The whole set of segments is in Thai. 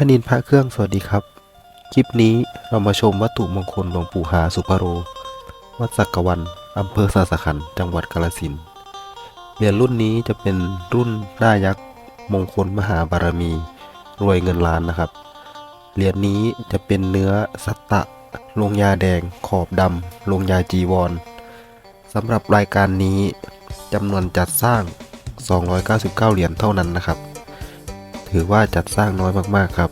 คณินพระเครื่องสวัสดีครับ คลิปนี้เรามาชมวัตถุมงคลหลวงปู่หาสุปโร วัดสักกวันอำเภอสาสขันจังหวัดกาฬสินเหรียญรุ่นนี้จะเป็นรุ่นหน้ายักษ์มงคลมหาบารมี รวยเงินล้านนะครับ เหรียญนี้จะเป็นเนื้อสัตตะลงยาแดง ขอบดำลงยาจีวรสำหรับรายการนี้จำนวนจัดสร้าง 299 เหรียญเท่านั้นนะครับ ถือว่าจัดสร้างน้อยมากๆครับ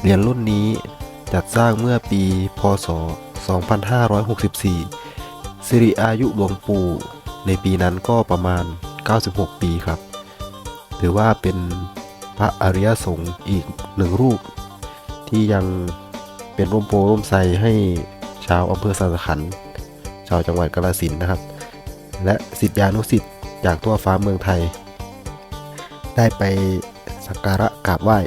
เหรียญรุ่นนี้จัดสร้างเมื่อปี พศ 2564 สิริอายุหลวงปู่ในปีนั้นก็ประมาณ 96 ปีครับ ถือว่าเป็นพระอริยสงฆ์อีกหนึ่งรูป ที่ยังเป็นร่มโพร่มไทรให้ชาวอำเภอสันขัน ชาวจังหวัดกาฬสินนะครับ และสิทธิานุสิทธิ์จากทั่วฟ้าเมืองไทย ได้ไป สักการะกราบไหว้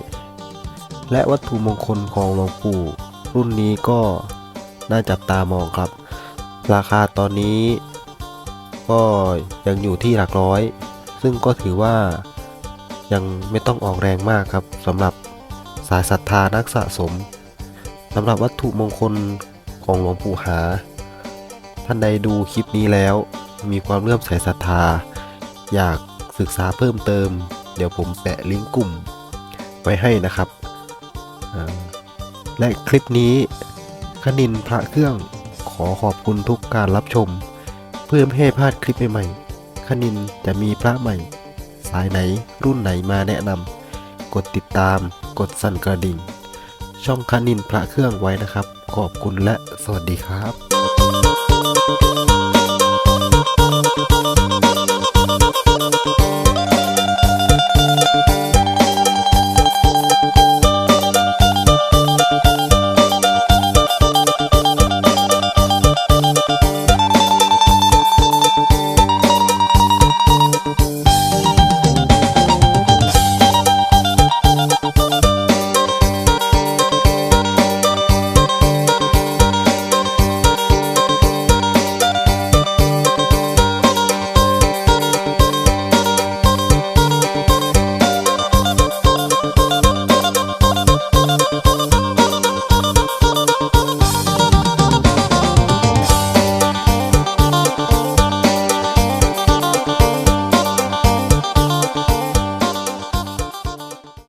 และวัตถุมงคลของหลวงปู่ รุ่นนี้ก็น่าจับตามองครับ ราคาตอนนี้ ก็ยังอยู่ที่หลักร้อย ซึ่งก็ถือว่ายังไม่ต้องออกแรงมากครับสำหรับสายศรัทธานักสะสมสำหรับวัตถุมงคลของหลวงปู่หา ท่านใดดูคลิปนี้แล้ว มีความเลื่อมใสศรัทธา อยากศึกษาเพิ่มเติม เดี๋ยวผมแปะลิงก์กลุ่มไว้ให้นะครับ และคลิปนี้คณินพระเครื่องขอขอบคุณทุกการรับชม เพื่อไม่ให้พลาดคลิปใหม่ๆคณินจะมีพระใหม่ สายไหนรุ่นไหนมาแนะนำกดติดตามกดสั่นกระดิ่ง ช่องคณินพระเครื่องไว้นะครับ ขอบคุณและสวัสดีครับ